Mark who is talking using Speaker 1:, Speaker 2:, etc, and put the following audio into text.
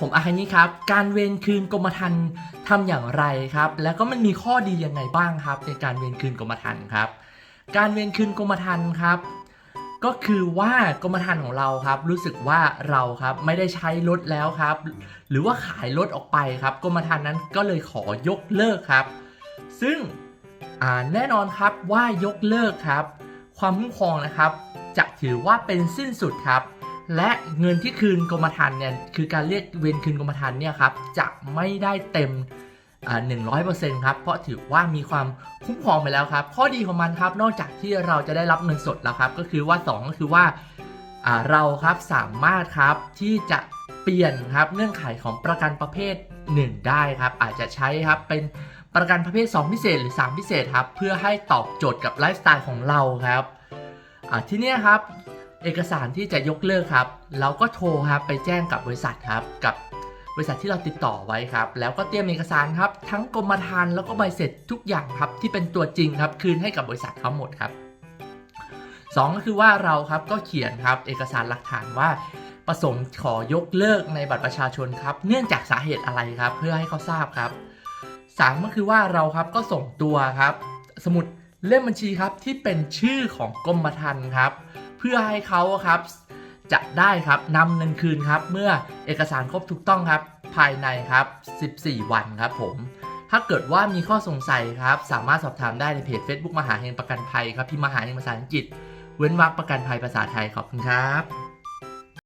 Speaker 1: ผมอาคานี้ครับ การเวรคืนกรมธรรม์ทำอย่างไรครับ แล้วก็มันมีข้อดียังไงบ้างครับ ในการเวรคืนกรมธรรม์ครับ การเวรคืนกรมธรรม์ครับ ก็คือว่ากรมธรรม์ของเราครับ รู้สึกว่าเราครับไม่ได้ใช้รถแล้วครับ หรือว่าขายรถออกไปครับกรมธรรม์นั้นก็เลยขอยกเลิกครับ ซึ่งแน่นอนครับว่ายกเลิกครับ ความคุ้มครองนะครับ จะถือว่าเป็นสิ้นสุดครับ และเงินที่คืนกรมธรรม์เนี่ยคือการเรียกเวรคืนกรมธรรม์เนี่ยครับจะไม่ได้เต็มหนึ่งร้อยเปอร์เซ็นต์ครับเพราะถือว่ามีความคุ้มครองไปแล้วครับ ข้อดีของมันครับนอกจากที่เราจะได้รับเงินสดแล้วครับ ก็คือว่า 2 ก็คือว่าเราครับสามารถครับที่จะเปลี่ยนครับเงื่อนไขของประกันประเภท 1 ได้ครับอาจจะใช้ครับเป็นประกันประเภท 2 พิเศษหรือ 3 พิเศษครับเพื่อให้ตอบโจทย์กับไลฟ์สไตล์ของเราครับที่นี้ยครับ เอกสารที่จะยกเลิกครับ เราก็โทรครับไปแจ้งกับบริษัทครับกับบริษัทที่เราติดต่อไว้ครับ แล้วก็เตรียมเอกสารครับ ทั้งกรมธรรม์แล้วก็ใบเสร็จทุกอย่างครับ ที่เป็นตัวจริงครับ คืนให้กับบริษัททั้งหมดครับสองก็คือว่าเราครับก็เขียนครับเอกสารหลักฐานว่าประสงค์ขอยกเลิกในบัตรประชาชนครับ เนื่องจากสาเหตุอะไรครับ เพื่อให้เขาทราบครับสามก็คือว่าเราครับก็ส่งตัวครับ สมุดเล่มบัญชีครับที่เป็นชื่อของกรมธรรม์ครับ เพื่อให้เขาครับจะได้ครับนำเงินคืนครับ เมื่อเอกสารครบถูกต้องครับภายในครับ 14 วันครับผม ถ้าเกิดว่ามีข้อสงสัยครับ สามารถสอบถามได้ในเพจ Facebook มหาเฮงประกันภัยครับพิมพ์มหาเฮงภาษาอังกฤษ เว้นวรรคประกันภัยภาษาไทยขอบคุณครับ